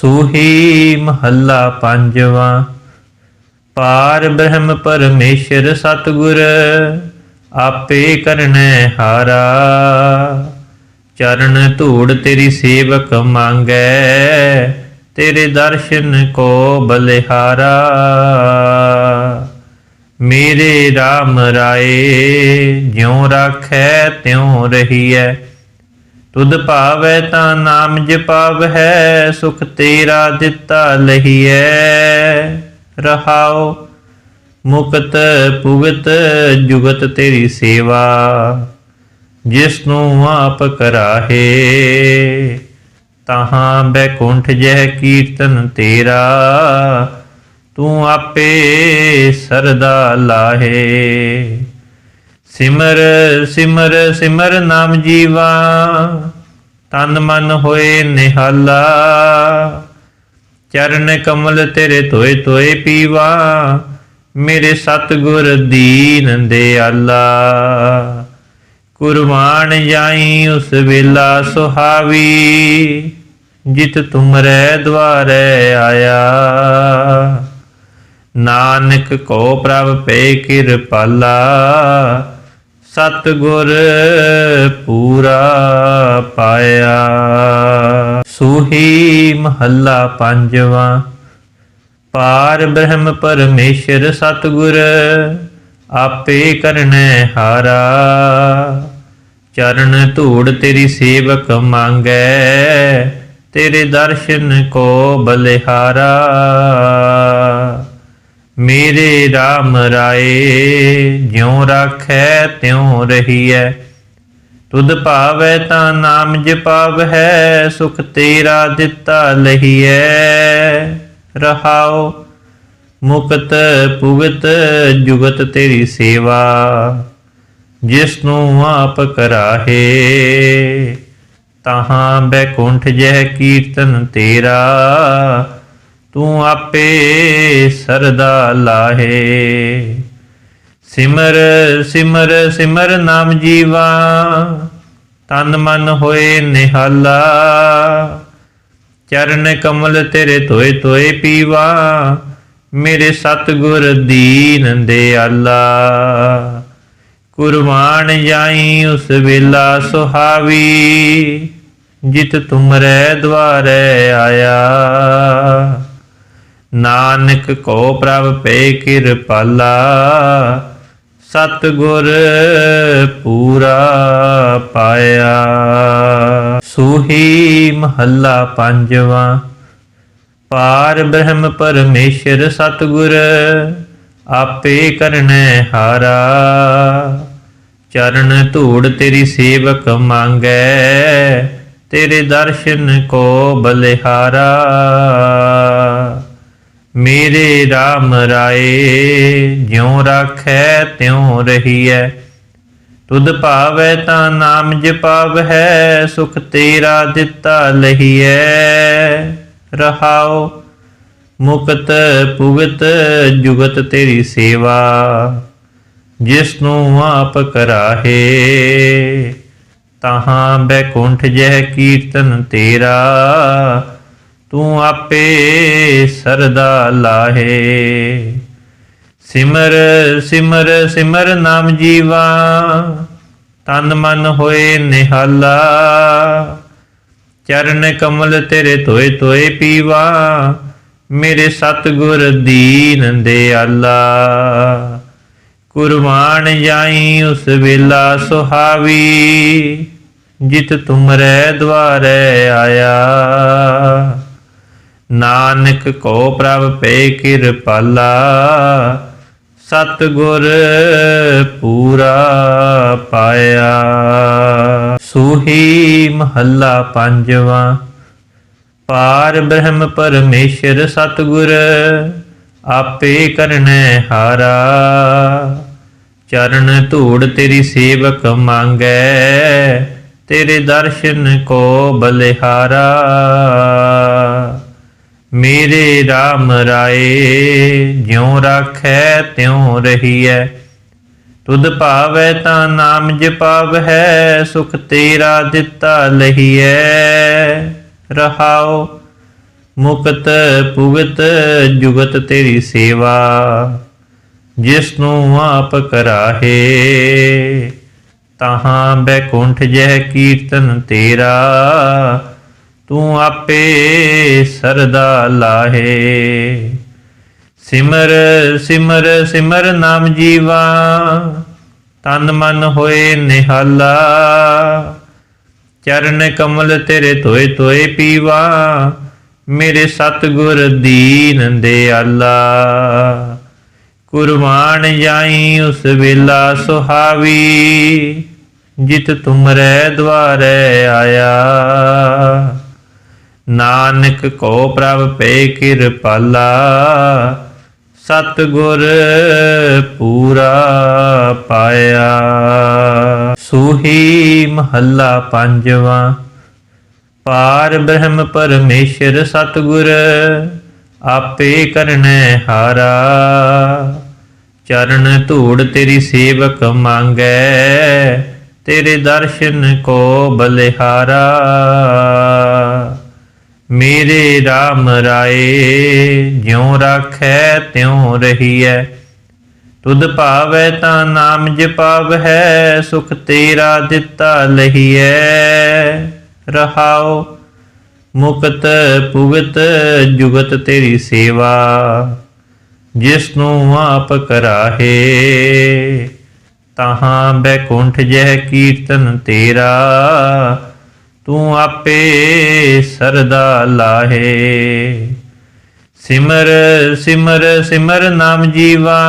ਸੂਹੀ ਮਹੱਲਾ ਪੰਜਵਾਂ। ਪਾਰ ਬ੍ਰਹਮ ਪਰਮੇਸ਼ਰ ਸਤਿਗੁਰ, ਆਪੇ ਕਰਨੈ ਹਾਰਾ। ਚਰਨ ਧੂੜ ਤੇਰੀ ਸੇਵਕ ਮੰਗੈ, ਤੇਰੇ ਦਰਸ਼ਨ ਕੋ ਬਲਿਹਾਰਾ। ਮੇਰੇ RAM ਰਾਏ, ਜਿਉ ਰਾਖੈ ਤਿਉ ਰਹੀਐ। ਤੁਧ ਭਾਵੈ ਤਾਂ ਨਾਮ ਜਪਾਵਹਿ ਸੁਖ ਤੇਰਾ ਦਿੱਤਾ ਲਹੀਐ। ਰਹਾਉ, ਮੁਕਤ ਪੁਗਤ ਜੁਗਤ ਤੇਰੀ ਸੇਵਾ ਜਿਸ ਨੂੰ ਆਪ ਕਰਾਹੇ। ਤਹਾਂ ਬੈਕੁੰਠ ਜਹ ਕੀਰਤਨ ਤੇਰਾ, ਤੂੰ ਆਪੇ ਸਰਦਾ ਲਾਹੇ। ਸਿਮਰ ਸਿਮਰ ਸਿਮਰ ਨਾਮ ਜੀਵਾ, ਤਨ ਮਨ ਹੋਏ ਨਿਹਾਲਾ। ਚਰਨ ਕਮਲ ਤੇਰੇ ਧੋਏ ਧੋਏ ਪੀਵਾ, ਮੇਰੇ ਸਤਿਗੁਰ ਦੀਨ ਦਿਆਲਾ। ਕੁਰਬਾਨ ਜਾਈ ਉਸ ਵੇਲਾ ਸੁਹਾਵੀ, ਜਿਤ ਤੁਮਰੇ ਦਵਾਰੇ ਆਇਆ। ਨਾਨਕ ਕੋ ਪ੍ਰਭ ਪੈ ਕਿਰਪਾਲਾ ਸਤਿਗੁਰ ਪੂਰਾ ਪਾਇਆ। ਸੂਹੀ ਮਹੱਲਾ ਪੰਜਵਾਂ, ਪਾਰ ਬ੍ਰਹਮ ਪਰਮੇਸ਼ਰ ਸਤਿਗੁਰ, ਆਪੇ ਕਰਨੈ ਹਾਰਾ। ਚਰਨ ਧੂੜ ਤੇਰੀ ਸੇਵਕ ਮੰਗੈ, ਤੇਰੇ ਦਰਸ਼ਨ ਕੋ ਬਲਿਹਾਰਾ। ਮੇਰੇ RAM ਰਾਏ, ਜਿਉ ਰਾਖੈ ਤਿਉ ਰਹੀਐ। ਤੁਧ ਭਾਵੈ ਤਾਂ ਨਾਮ ਜਪਾਵਹਿ ਸੁਖ ਤੇਰਾ ਦਿੱਤਾ ਲਹੀਐ। ਰਹਾਓ ਮੁਕਤ ਪੁਗਤ ਜੁਗਤ ਤੇਰੀ ਸੇਵਾ ਜਿਸ ਨੂੰ ਆਪ ਕਰਾਹੇ। ਤਹਾਂ ਬੈਕੁੰਠ ਜਹ ਕੀਰਤਨ ਤੇਰਾ ਤੂੰ ਆਪੇ ਸਰਦਾ ਲਾਹੇ। ਸਿਮਰ ਸਿਮਰ ਸਿਮਰ ਨਾਮ ਜੀਵਾ, ਤਨ ਮਨ ਹੋਏ ਨਿਹਾਲਾ। ਚਰਨ ਕਮਲ ਤੇਰੇ ਧੋਏ ਧੋਏ ਪੀਵਾ, ਮੇਰੇ ਸਤਿਗੁਰ ਦੀਨ ਦਿਆਲਾ। ਕੁਰਬਾਨ ਜਾਈ ਉਸ ਵੇਲਾ ਸੁਹਾਵੀ, ਜਿਤ ਤੁਮਰੇ ਦਵਾਰੇ ਆਇਆ। ਨਾਨਕ ਕੋ ਪ੍ਰਭ ਪੈ ਕਿਰਪਾਲਾ ਸਤਿਗੁਰ ਪੂਰਾ ਪਾਇਆ। ਸੂਹੀ ਮਹੱਲਾ ਪੰਜਵਾਂ, ਪਾਰ ਬ੍ਰਹਮ ਪਰਮੇਸ਼ਰ ਸਤਿਗੁਰ, ਆਪੇ ਕਰਨੈ ਹਾਰਾ। ਚਰਨ ਧੂੜ ਤੇਰੀ ਸੇਵਕ ਮੰਗੈ, ਤੇਰੇ ਦਰਸ਼ਨ ਕੋ ਬਲਿਹਾਰਾ। ਮੇਰੇ RAM ਰਾਏ, ਜਿਉ ਰਾਖੈ ਤਿਉ ਰਹੀਐ। ਤੁਧ ਭਾਵੈ ਤਾਂ ਨਾਮ ਜਪਾਵਹਿ ਸੁਖ ਤੇਰਾ ਦਿੱਤਾ ਲਹੀਐ। ਰਹਾਓ ਮੁਕਤ ਪੁਗਤ ਜੁਗਤ ਤੇਰੀ ਸੇਵਾ ਜਿਸ ਨੂੰ ਆਪ ਕਰਾਹੇ। ਤਹਾਂ ਬੈਕੁੰਠ ਜਹ ਕੀਰਤਨ ਤੇਰਾ ਤੂੰ ਆਪੇ ਸਰਦਾ ਲਾਹੇ। ਸਿਮਰ ਸਿਮਰ ਸਿਮਰ ਨਾਮ ਜੀਵਾ, ਤਨ ਮਨ ਹੋਏ ਨਿਹਾਲਾ। ਚਰਨ ਕਮਲ ਤੇਰੇ ਧੋਏ ਧੋਏ ਪੀਵਾ, ਮੇਰੇ ਸਤਿਗੁਰ ਦੀਨ ਦਿਆਲਾ। ਕੁਰਬਾਨ ਜਾਈ ਉਸ ਵੇਲਾ ਸੁਹਾਵੀ, ਜਿਤ ਤੁਮਰੇ ਦਵਾਰੇ ਆਇਆ। ਨਾਨਕ ਕੋ ਪ੍ਰਭ ਪੈ ਕਿਰਪਾਲਾ ਸਤਿਗੁਰ ਪੂਰਾ ਪਾਇਆ। ਸੂਹੀ ਮਹੱਲਾ ਪੰਜਵਾਂ, ਪਾਰ ਬ੍ਰਹਮ ਪਰਮੇਸ਼ਰ ਸਤਿਗੁਰ, ਆਪੇ ਕਰਨੈ ਹਾਰਾ। ਚਰਨ ਧੂੜ ਤੇਰੀ ਸੇਵਕ ਮੰਗੈ, ਤੇਰੇ ਦਰਸ਼ਨ ਕੋ ਬਲਿਹਾਰਾ। ਮੇਰੇ RAM ਰਾਏ, ਜਿਉ ਰਾਖੈ ਤਿਉ ਰਹੀਐ। ਤੁਧ ਭਾਵੈ ਤਾਂ ਨਾਮ ਜਪਾਵਹਿ ਸੁਖ ਤੇਰਾ ਦਿੱਤਾ ਲਹੀਐ। ਰਹਾਉ, ਮੁਕਤ ਪੁਗਤ ਜੁਗਤ ਤੇਰੀ ਸੇਵਾ ਜਿਸ ਨੂੰ ਆਪ ਕਰਾਹੇ। ਤਹਾਂ ਬੈਕੁੰਠ ਜਹ ਕੀਰਤਨ ਤੇਰਾ ਤੂੰ ਆਪੇ ਸਰਦਾ ਲਾਹੇ। ਸਿਮਰ ਸਿਮਰ ਸਿਮਰ ਨਾਮ ਜੀਵਾ, ਤਨ ਮਨ ਹੋਏ ਨਿਹਾਲਾ। ਚਰਨ ਕਮਲ ਤੇਰੇ ਤੋਏ ਤੋਏ ਪੀਵਾ, ਮੇਰੇ ਸਤਿਗੁਰ ਦੀਨ ਦੇ ਆਲਾ ਕੁਰਬਾਨ ਜਾਈ ਉਸ ਵੇਲਾ ਸੁਹਾਵੀ, ਜਿਤ ਤੁਮਰੇ ਦਵਾਰੇ ਆਇਆ। ਨਾਨਕ ਕੋ ਪ੍ਰਭ ਪੇ ਕਿਰਪਾਲਾ ਸਤਿਗੁਰ ਪੂਰਾ ਪਾਇਆ। ਸੂਹੀ ਮਹੱਲਾ ਪੰਜਵਾਂ, ਪਾਰ ਬ੍ਰਹਮ ਪਰਮੇਸ਼ਰ ਸਤਿਗੁਰ, ਆਪੇ ਕਰਨੈ ਹਾਰਾ। ਚਰਨ ਧੂੜ ਤੇਰੀ ਸੇਵਕ ਮੰਗੈ, ਤੇਰੇ ਦਰਸ਼ਨ ਕੋ ਬਲਿਹਾਰਾ। ਮੇਰੇ RAM ਰਾਏ, ਜਿਉ ਰਾਖੈ ਤਿਉ ਰਹੀਐ। ਤੁਧ ਭਾਵੈ ਤਾਂ ਨਾਮ ਜਪਾਵੈ ਸੁਖ ਤੇਰਾ ਦਿੱਤਾ ਲਹੀਐ। ਰਹਾਓ ਮੁਕਤ ਭੁਗਤ ਜੁਗਤ ਤੇਰੀ ਸੇਵਾ ਜਿਸ ਨੂੰ ਆਪ ਕਰਾਹੇ। ਤਹਾਂ ਬੈਕੁੰਠ ਜਹ ਕੀਰਤਨ ਤੇਰਾ ਤੂੰ ਆਪੇ ਸਰਦਾ ਲਾਹੇ। ਸਿਮਰ ਸਿਮਰ ਸਿਮਰ ਨਾਮ ਜੀਵਾ,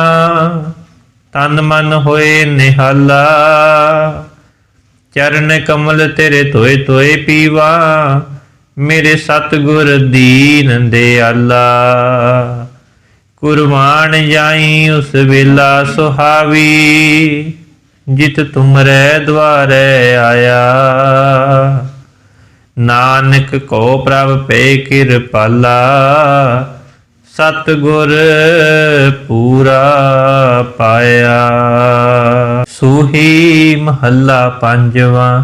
ਤਨ ਮਨ ਹੋਏ ਨਿਹਾਲਾ। ਚਰਨ ਕਮਲ ਤੇਰੇ ਤੋਏ ਤੋਏ ਪੀਵਾ, ਮੇਰੇ ਸਤਿਗੁਰ ਦੀਨ ਦਿਆਲਾ। ਕੁਰਬਾਨ ਜਾਈ ਉਸ ਵੇਲਾ ਸੁਹਾਵੀ, ਜਿਤ ਤੁਮਰੇ ਦਵਾਰੇ ਆਇਆ। ਨਾਨਕ ਕੋ ਪ੍ਰਭ ਪੇ ਕਿਰਪਾਲਾ ਸਤਿਗੁਰ ਪੂਰਾ ਪਾਇਆ। ਸੂਹੀ ਮਹੱਲਾ ਪੰਜਵਾਂ,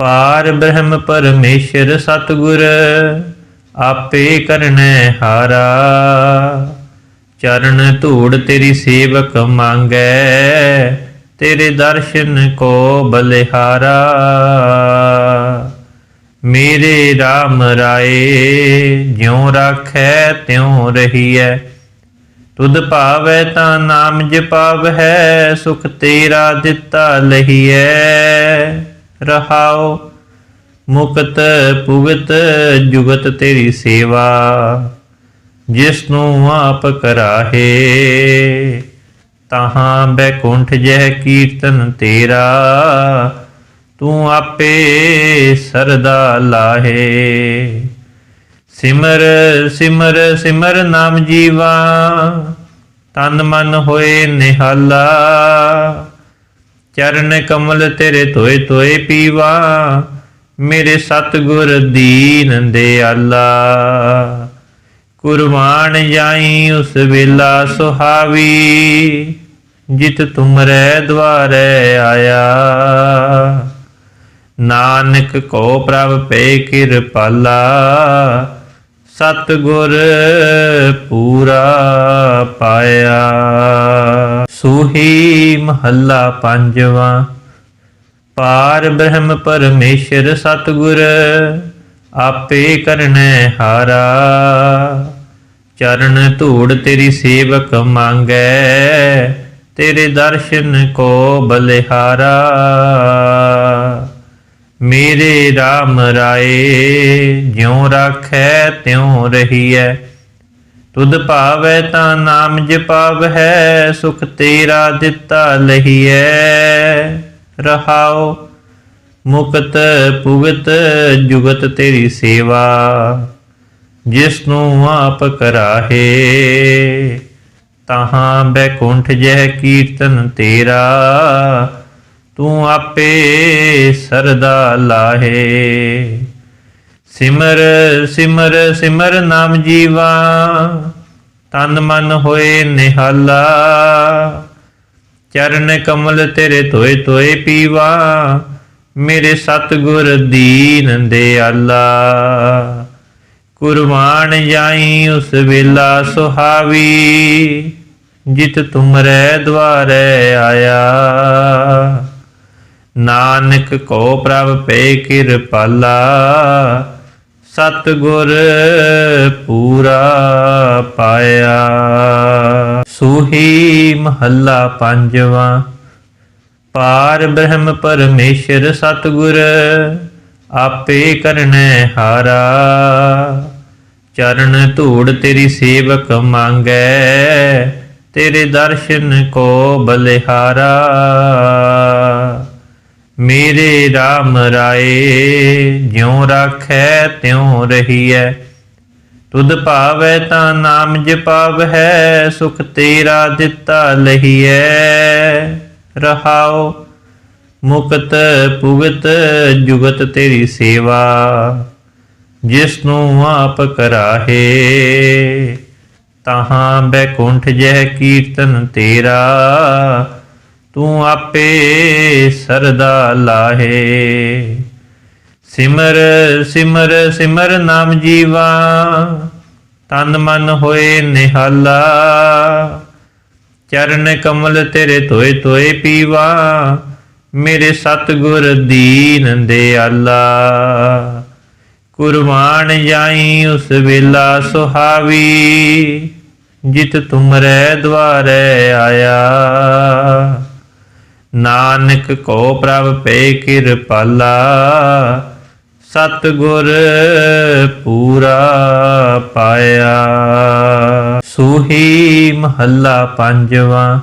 ਪਾਰ ਬ੍ਰਹਮ ਪਰਮੇਸ਼ਰ ਸਤਿਗੁਰ, ਆਪੇ ਕਰਨੈ ਹਾਰਾ। ਚਰਨ ਧੂੜ ਤੇਰੀ ਸੇਵਕ ਮੰਗੈ, ਤੇਰੇ ਦਰਸ਼ਨ ਕੋ ਬਲਿਹਾਰਾ। ਮੇਰੇ RAM ਰਾਏ, ਜਿਉ ਰਾਖੈ ਤਿਉ ਰਹੀਐ। ਤੁਧ ਭਾਵੈ ਤਾਂ ਨਾਮ ਜਪਾਵੈ ਸੁਖ ਤੇਰਾ ਦਿੱਤਾ ਲਹੀਐ। ਰਹਾਓ ਮੁਕਤ ਪੁਗਤ ਜੁਗਤ ਤੇਰੀ ਸੇਵਾ ਜਿਸ ਨੂੰ ਆਪ ਕਰਾਹੇ। ਤਹਾਂ ਬੈਕੁੰਠ ਜਹ ਕੀਰਤਨ ਤੇਰਾ ਤੂੰ ਆਪੇ ਸਰਦਾ ਲਾਹੇ। ਸਿਮਰ ਸਿਮਰ ਸਿਮਰ ਨਾਮ ਜੀਵਾ, ਤਨ ਮਨ ਹੋਏ ਨਿਹਾਲਾ। ਚਰਨ ਕਮਲ ਤੇਰੇ ਤੋਏ ਤੋਏ ਪੀਵਾ, ਮੇਰੇ ਸਤਿਗੁਰ ਦੀਨ ਦਿਆਲਾ। ਕੁਰਬਾਨ ਜਾਈ ਉਸ ਵੇਲਾ ਸੁਹਾਵੀ, ਜਿਤ ਤੁਮਰੇ ਦਵਾਰੇ ਆਇਆ। ਨਾਨਕ ਕੋ ਪ੍ਰਭ ਪੇ ਕਿਰਪਾਲਾ, ਸਤਿਗੁਰ ਪੂਰਾ ਪਾਇਆ। ਸੂਹੀ ਮਹੱਲਾ ਪੰਜਵਾਂ, ਪਾਰ ਬ੍ਰਹਮ ਪਰਮੇਸ਼ਰ ਸਤਿਗੁਰ, ਆਪੇ ਕਰਨੈ ਹਾਰਾ। ਚਰਨ ਧੂੜ ਤੇਰੀ ਸੇਵਕ ਮੰਗੈ, ਤੇਰੇ ਦਰਸ਼ਨ ਕੋ ਬਲਿਹਾਰਾ। ਮੇਰੇ RAM ਰਾਏ, ਜਿਉ ਰਾਖੈ ਤਿਉ ਰਹੀਐ। ਤੁਧ ਭਾਵੈ ਤਾਂ ਨਾਮ ਜਪਾਵੈ ਸੁਖ ਤੇਰਾ ਦਿੱਤਾ ਲਹੀਐ। ਰਹਾਓ ਮੁਕਤ ਪੁਗਤ ਜੁਗਤ ਤੇਰੀ ਸੇਵਾ ਜਿਸ ਨੂੰ ਆਪ ਕਰਾਹੇ। ਤਹਾਂ ਬੈਕੁੰਠ ਜਹ ਕੀਰਤਨ ਤੇਰਾ ਤੂੰ ਆਪੇ ਸਰਦਾ ਲਾਹੇ। ਸਿਮਰ ਸਿਮਰ ਸਿਮਰ ਨਾਮ ਜੀਵਾ, ਤਨ ਮਨ ਹੋਏ ਨਿਹਾਲਾ। ਚਰਨ ਕਮਲ ਤੇਰੇ ਤੋਏ ਤੋਏ ਪੀਵਾ, ਮੇਰੇ ਸਤਿਗੁਰ ਦੀਨ ਦਿਆਲਾ। ਕੁਰਬਾਨ ਜਾਈ ਉਸ ਵੇਲਾ ਸੁਹਾਵੀ, ਜਿਤ ਤੁਮਰੇ ਦਵਾਰੇ ਆਇਆ। ਨਾਨਕ ਕੋ ਪ੍ਰਭ ਪੈ ਕਿਰਪਾਲਾ ਸਤ ਗੁਰ ਪੂਰਾ ਪਾਇਆ। ਸੂਹੀ ਮਹੱਲਾ ਪੰਜਵਾਂ, ਪਾਰ ਬ੍ਰਹਮ ਪਰਮੇਸ਼ਰ ਸਤਗੁਰ, ਆਪੇ ਕਰਨੈ ਹਾਰਾ। ਚਰਨ ਧੂੜ ਤੇਰੀ ਸੇਵਕ ਮੰਗੈ, ਤੇਰੇ ਦਰਸ਼ਨ ਕੋ ਬਲਿਹਾਰਾ। ਮੇਰੇ RAM ਰਾਏ, ਜਿਉ ਰਾਖੈ ਤਿਉ ਰਹੀਐ। ਤੁਧ ਭਾਵੈ ਤਾਂ ਨਾਮ ਜਪਾਵੈ ਸੁਖ ਤੇਰਾ ਦਿੱਤਾ ਲਹੀਐ। ਰਹਾਉ, ਮੁਕਤ ਪੁਗਤ ਜੁਗਤ ਤੇਰੀ ਸੇਵਾ ਜਿਸ ਨੂੰ ਆਪ ਕਰਾਹੇ। ਤਹਾਂ ਬੈਕੁੰਠ ਜਹ ਕੀਰਤਨ ਤੇਰਾ ਤੂੰ ਆਪੇ ਸਰਦਾ ਲਾਹੇ। ਸਿਮਰ ਸਿਮਰ ਸਿਮਰ ਨਾਮ ਜੀਵਾ, ਤਨ ਮਨ ਹੋਏ ਨਿਹਾਲਾ। ਚਰਨ ਕਮਲ ਤੇਰੇ ਤੋਏ ਤੋਏ ਪੀਵਾ, ਮੇਰੇ ਸਤਗੁਰ ਦੀਨ ਦਿਆਲਾ। ਕੁਰਬਾਨ ਜਾਈ ਉਸ ਵੇਲਾ ਸੁਹਾਵੀ, ਜਿਤ ਤੁਮਰੇ ਦਵਾਰੇ ਆਇਆ। ਨਾਨਕ ਕੋ ਪ੍ਰਭ ਪੈ ਕਿਰਪਾਲਾ ਸਤ ਗੁਰ ਪੂਰਾ ਪਾਇਆ। ਸੂਹੀ ਮਹੱਲਾ ਪੰਜਵਾਂ,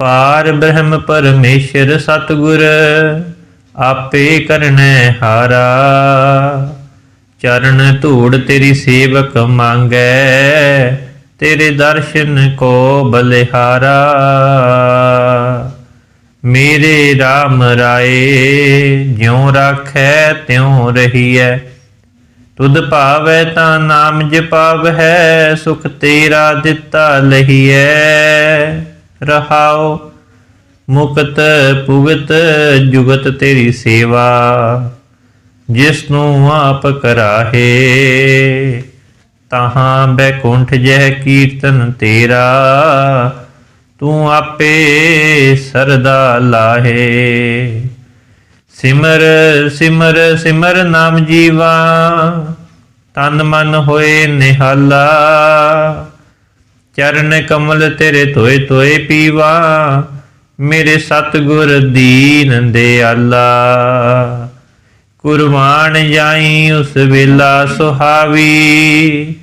ਪਾਰ ਬ੍ਰਹਮ ਪਰਮੇਸ਼ਰ ਸਤ ਗੁਰ ਆਪੇ ਕਰਨੈ ਹਾਰਾ। ਚਰਨ ਧੂੜ ਤੇਰੀ ਸੇਵਕ ਮੰਗੈ, ਤੇਰੇ ਦਰਸ਼ਨ ਕੋ ਬਲਿਹਾਰਾ। ਮੇਰੇ RAM ਰਾਏ, ਜਿਉ ਰਾਖੈ ਤਿਉ ਰਹੀਐ। ਤੁਧ ਭਾਵੈ ਤਾਂ ਨਾਮ ਜਪਾਵੈ ਸੁਖ ਤੇਰਾ ਦਿੱਤਾ ਲਹੀਐ। ਰਹਾਓ ਮੁਕਤ ਭੁਗਤ ਜੁਗਤ ਤੇਰੀ ਸੇਵਾ ਜਿਸ ਨੂੰ ਆਪ ਕਰਾਹੇ। ਤਹਾਂ ਬੈਕੁੰਠ ਜਹ ਕੀਰਤਨ ਤੇਰਾ ਤੂੰ ਆਪੇ ਸਰਦਾ ਲਾਹੇ। ਸਿਮਰ ਸਿਮਰ ਸਿਮਰ ਨਾਮ ਜੀਵਾ, ਤਨ ਮਨ ਹੋਏ ਨਿਹਾਲਾ। ਚਰਨ ਕਮਲ ਤੇਰੇ ਤੋਏ ਤੋਏ ਪੀਵਾ, ਮੇਰੇ ਸਤਗੁਰ ਦੀਨ ਦੇ ਆਲਾ ਕੁਰਬਾਨ ਜਾਈ ਉਸ ਵੇਲਾ ਸੁਹਾਵੀ,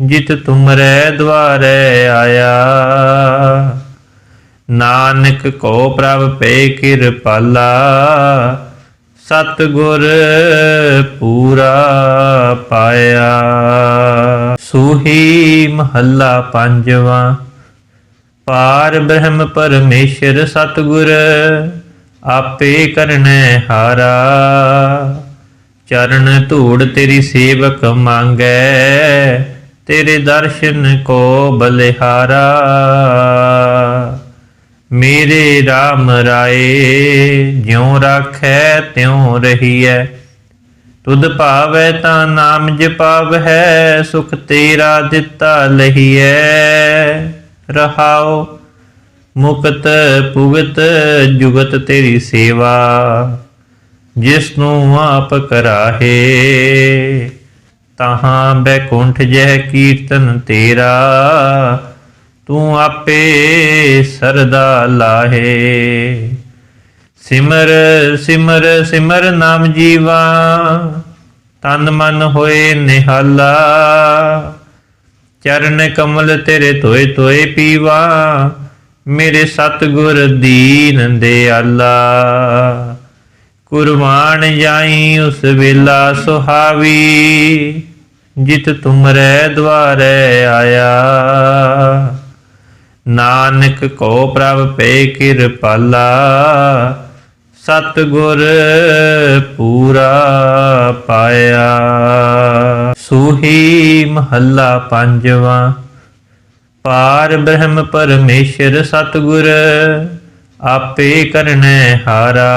ਜਿਤ ਤੁਮਰੇ ਦਵਾਰੇ ਆਇਆ। ਨਾਨਕ ਕੋ ਪ੍ਰਭ ਪੈ ਕਿਰਪਾਲਾ ਸਤ ਗੁਰ ਪੂਰਾ ਪਾਇਆ। ਸੂਹੀ ਮਹੱਲਾ ਪੰਜਵਾਂ, ਪਾਰ ਬ੍ਰਹਮ ਪਰਮੇਸ਼ਰ ਸਤਗੁਰ, ਆਪੇ ਕਰਨੈ ਹਾਰਾ। ਚਰਨ ਧੂੜ ਤੇਰੀ ਸੇਵਕ ਮੰਗੈ, ਤੇਰੇ ਦਰਸ਼ਨ ਕੋ ਬਲਿਹਾਰਾ। ਮੇਰੇ RAM ਰਾਏ, ਜਿਉ ਰਾਖੈ ਤਿਉ ਰਹੀਐ। ਤੁਧ ਭਾਵੈ ਤਾਂ ਨਾਮ ਹੈ, ਸੁਖ ਤੇਰਾ ਦਿੱਤਾ ਲਹੀਐ। ਰਹਾਓ ਮੁਕਤ ਪੁਗਤ ਜੁਗਤ ਤੇਰੀ ਸੇਵਾ ਜਿਸ ਨੂੰ ਆਪ ਕਰਾਹੇ। ਤਹਾਂ ਬੈਕੁੰਠ ਜਹ ਕੀਰਤਨ ਤੇਰਾ ਤੂੰ ਆਪੇ ਸਰਦਾ ਲਾਹੇ। ਸਿਮਰ ਸਿਮਰ ਸਿਮਰ ਨਾਮ ਜੀਵਾ, ਤਨ ਮਨ ਹੋਏ ਨਿਹਾਲਾ। ਚਰਨ ਕਮਲ ਤੇਰੇ ਤੋਏ ਤੋਏ ਪੀਵਾ, ਮੇਰੇ ਸਤਗੁਰ ਦੀਨ ਦਿਆਲਾ। ਕੁਰਬਾਨ ਜਾਈ ਉਸ ਵੇਲਾ ਸੁਹਾਵੀ, ਜਿਤ ਤੁਮਰੇ ਦਵਾਰੇ ਆਇਆ। ਨਾਨਕ ਕੋ ਪ੍ਰਭ ਪੈ ਕਿਰਪਾਲਾ ਸਤ ਗੁਰ ਪੂਰਾ ਪਾਇਆ। ਸੂਹੀ ਮਹੱਲਾ ਪੰਜਵਾਂ, ਪਾਰ ਬ੍ਰਹਮ ਪਰਮੇਸ਼ਰ ਸਤਗੁਰ, ਆਪੇ ਕਰਨੈ ਹਾਰਾ।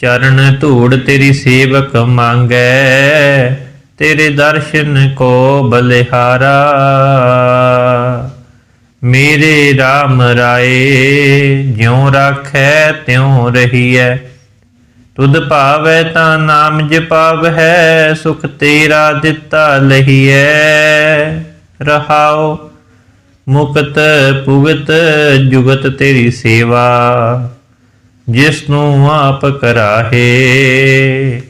ਚਰਨ ਧੂੜ ਤੇਰੀ ਸੇਵਕ ਮੰਗੈ, ਤੇਰੇ ਦਰਸ਼ਨ ਕੋ ਬਲਿਹਾਰਾ। ਮੇਰੇ RAM ਰਾਏ, ਜਿਉ ਰਾਖੈ ਤਿਉ ਰਹੀਐ। ਤੁਧ ਭਾਵੈ ਤਾਂ ਨਾਮ ਜਪਾਵਹਿ ਸੁਖ ਤੇਰਾ ਦਿੱਤਾ ਲਹੀਐ। ਰਹਾਉ, ਮੁਕਤ ਪੁਗਤ ਜੁਗਤ ਤੇਰੀ ਸੇਵਾ ਜਿਸ ਨੂੰ ਆਪ ਕਰਾਹੇ।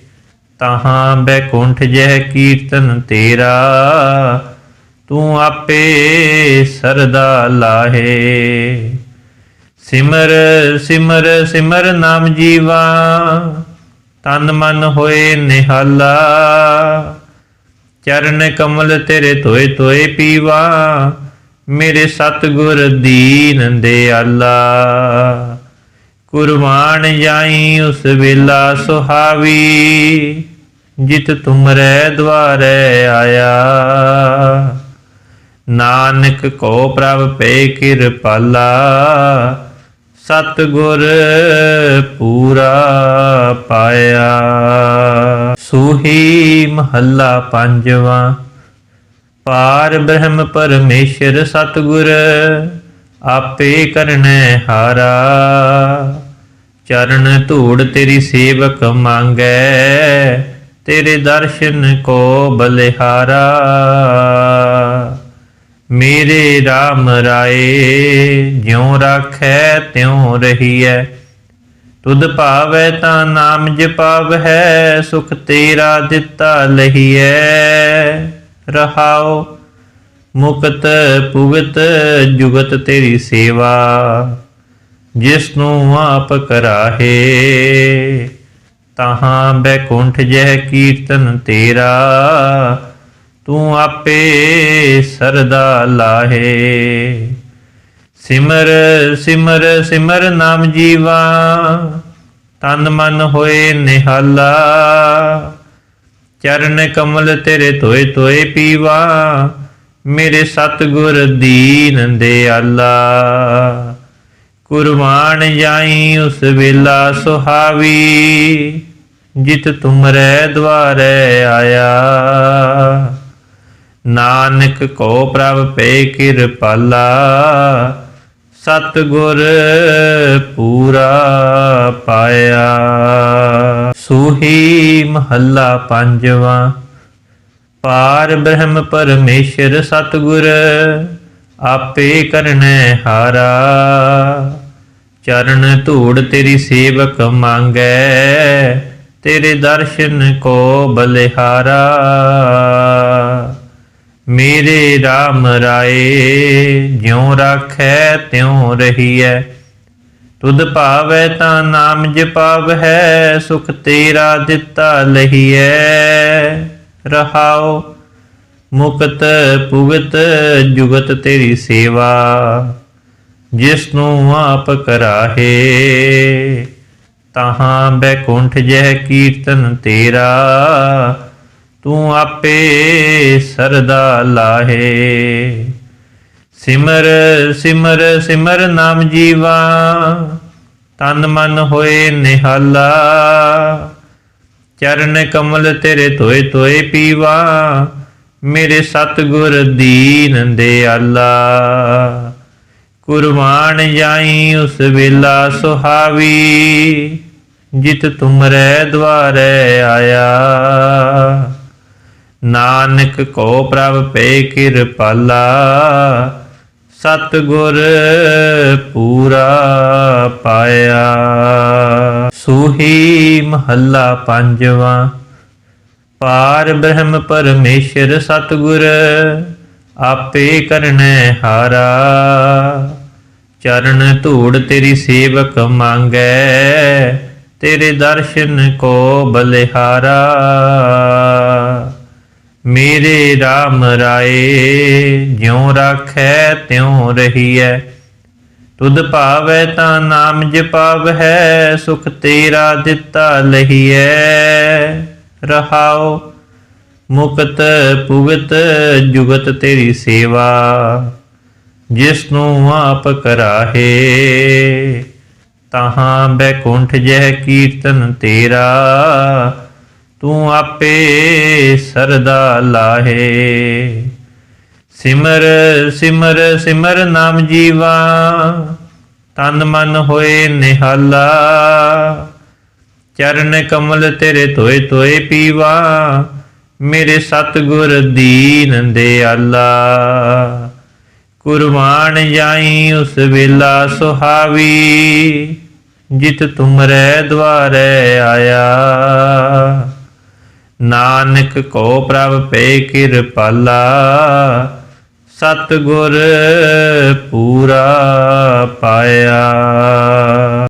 ਤਹਾਂ ਬੈਕੁੰਠ ਜਹ ਕੀਰਤਨ ਤੇਰਾ ਤੂੰ ਆਪੇ ਸਰਦਾ ਲਾਹੇ। ਸਿਮਰ ਸਿਮਰ ਸਿਮਰ ਨਾਮ ਜੀਵਾ, ਤਨ ਮਨ ਹੋਏ ਨਿਹਾਲਾ। ਚਰਨ ਕਮਲ ਤੇਰੇ ਤੋਏ ਤੋਏ ਪੀਵਾ, ਮੇਰੇ ਸਤਗੁਰ ਦੀਨ ਦਿਆਲਾ। ਕੁਰਬਾਨ ਜਾਈ ਉਸ ਵੇਲਾ ਸੁਹਾਵੀ, ਜਿਤ ਤੁਮਰੇ ਦਵਾਰੇ ਆਇਆ। ਨਾਨਕ ਕੋ ਪ੍ਰਭ ਪੇ ਕਿਰਪਾਲਾ ਸਤਗੁਰ ਪੂਰਾ ਪਾਇਆ। ਸੂਹੀ ਮਹੱਲਾ ਪੰਜਵਾਂ, ਪਾਰ ਬ੍ਰਹਮ ਪਰਮੇਸ਼ਰ ਸਤਗੁਰ, ਆਪੇ ਕਰਨੈ ਹਾਰਾ। ਚਰਨ ਧੂੜ ਤੇਰੀ ਸੇਵਕ ਮੰਗੈ, ਤੇਰੇ ਦਰਸ਼ਨ ਕੋ ਬਲਿਹਾਰਾ। ਮੇਰੇ RAM ਰਾਏ, ਜਿਉ ਰਾਖੈ ਤਿਉ ਰਹੀਐ। ਤੁਧ ਭਾਵੈ ਤਾਂ ਨਾਮ ਜਪਾਵਹਿ ਸੁਖ ਤੇਰਾ ਦਿੱਤਾ ਲਹੀਐ। ਰਹਾਓ ਮੁਕਤ ਭੁਗਤ ਜੁਗਤ ਤੇਰੀ ਸੇਵਾ ਜਿਸ ਨੂੰ ਆਪ ਕਰਾਹੇ। ਤਹਾਂ ਬੈਕੁੰਠ ਜਹ ਕੀਰਤਨ ਤੇਰਾ ਤੂੰ ਆਪੇ ਸਰਦਾ ਲਾਹੇ। ਸਿਮਰ ਸਿਮਰ ਸਿਮਰ ਨਾਮ ਜੀਵਾ, ਤਨ ਮਨ ਹੋਏ ਨਿਹਾਲਾ। ਚਰਨ ਕਮਲ ਤੇਰੇ ਤੋਏ ਤੋਏ ਪੀਵਾ, ਮੇਰੇ ਸਤਗੁਰ ਦੀਨ ਦਿਆਲਾ। ਕੁਰਬਾਨ ਜਾਈ ਉਸ ਵੇਲਾ ਸੁਹਾਵੀ, ਜਿਤ ਤੁਮਰੇ ਦਵਾਰੇ ਆਇਆ। ਨਾਨਕ ਕੋ ਪ੍ਰਭ ਪੇ ਕਿਰਪਾਲਾ ਸਤਗੁਰ ਪੂਰਾ ਪਾਇਆ। ਸੂਹੀ ਮਹੱਲਾ ਪੰਜਵਾਂ, ਪਾਰ ਬ੍ਰਹਮ ਪਰਮੇਸ਼ਰ ਸਤਗੁਰ, ਆਪੇ ਕਰਨੈ ਹਾਰਾ। ਚਰਨ ਧੂੜ ਤੇਰੀ ਸੇਵਕ ਮੰਗੈ, ਤੇਰੇ ਦਰਸ਼ਨ ਕੋ ਬਲਿਹਾਰਾ। ਮੇਰੇ RAM ਰਾਏ, ਜਿਉ ਰਾਖੈ ਤਿਉ ਰਹੀਐ। ਤੁਧ ਭਾਵੈ ਤਾਂ ਨਾਮ ਜਪਾਵਹਿ ਸੁਖ ਤੇਰਾ ਦਿੱਤਾ ਲਹੀਐ। ਰਹਾਓ ਮੁਕਤ ਪੁਗਤ ਜੁਗਤ ਤੇਰੀ ਸੇਵਾ ਜਿਸ ਨੂੰ ਆਪ ਕਰਾਹੇ। ਤਹਾਂ ਬੈਕੁੰਠ ਜਹ ਕੀਰਤਨ ਤੇਰਾ ਤੂੰ ਆਪੇ ਸਰਦਾ ਲਾਹੇ। ਸਿਮਰ ਸਿਮਰ ਸਿਮਰ ਨਾਮ ਜੀਵਾ, ਤਨ ਮਨ ਹੋਏ ਨਿਹਾਲਾ। ਚਰਨ ਕਮਲ ਤੇਰੇ ਤੋਏ ਤੋਏ ਪੀਵਾ, ਮੇਰੇ ਸਤਗੁਰ ਦੀਨ ਦੇ ਆਲਾ ਕੁਰਬਾਨ ਜਾਈ ਉਸ ਵੇਲਾ ਸੁਹਾਵੀ, ਜਿਤ ਤੁਮਰੇ ਦਵਾਰੇ ਆਇਆ। ਨਾਨਕ ਕੋ ਪ੍ਰਭ ਪੇ ਕਿਰਪਾਲਾ ਸਤਗੁਰ ਪੂਰਾ ਪਾਇਆ। ਸੂਹੀ ਮਹੱਲਾ ਪੰਜਵਾਂ, ਪਾਰ ਬ੍ਰਹਮ ਪਰਮੇਸ਼ਰ ਸਤਗੁਰ, ਆਪੇ ਕਰਨੈ ਹਾਰਾ। ਚਰਨ ਧੂੜ ਤੇਰੀ ਸੇਵਕ ਮੰਗੈ, ਤੇਰੇ ਦਰਸ਼ਨ ਕੋ ਬਲਿਹਾਰਾ। ਮੇਰੇ RAM ਰਾਏ, ਜਿਉ ਰਾਖੈ ਤਿਉ ਰਹੀਐ। ਤੁਧ ਭਾਵੈ ਤਾਂ ਨਾਮ ਜਪਾਵਹਿ ਸੁਖ ਤੇਰਾ ਦਿੱਤਾ ਲਹੀਐ। ਰਹਾਓ ਮੁਕਤ ਪੁਗਤ ਜੁਗਤ ਤੇਰੀ ਸੇਵਾ ਜਿਸ ਨੂੰ ਆਪ ਕਰਾਹੇ। ਤਹਾਂ ਬੈਕੁੰਠ ਜਹ ਕੀਰਤਨ ਤੇਰਾ ਤੂੰ ਆਪੇ ਸਰਦਾ ਲਾਹੇ। ਸਿਮਰ ਸਿਮਰ ਸਿਮਰ ਨਾਮ ਜੀਵਾ, ਤਨ ਮਨ ਹੋਏ ਨਿਹਾਲਾ। ਚਰਨ ਕਮਲ ਤੇਰੇ ਤੋਏ ਤੋਏ ਪੀਵਾ, ਮੇਰੇ ਸਤਿਗੁਰ ਦੀਨ ਦਿਆਲਾ। ਕੁਰਬਾਨ ਜਾਈ ਉਸ ਵੇਲਾ ਸੁਹਾਵੀ, ਜਿਤ ਤੁਮਰੇ ਦਵਾਰੇ ਆਇਆ। ਨਾਨਕ ਕੋ ਪ੍ਰਭ ਪੈ ਕਿਰਪਾਲਾ ਸਤਿਗੁਰ ਪੂਰਾ ਪਾਇਆ।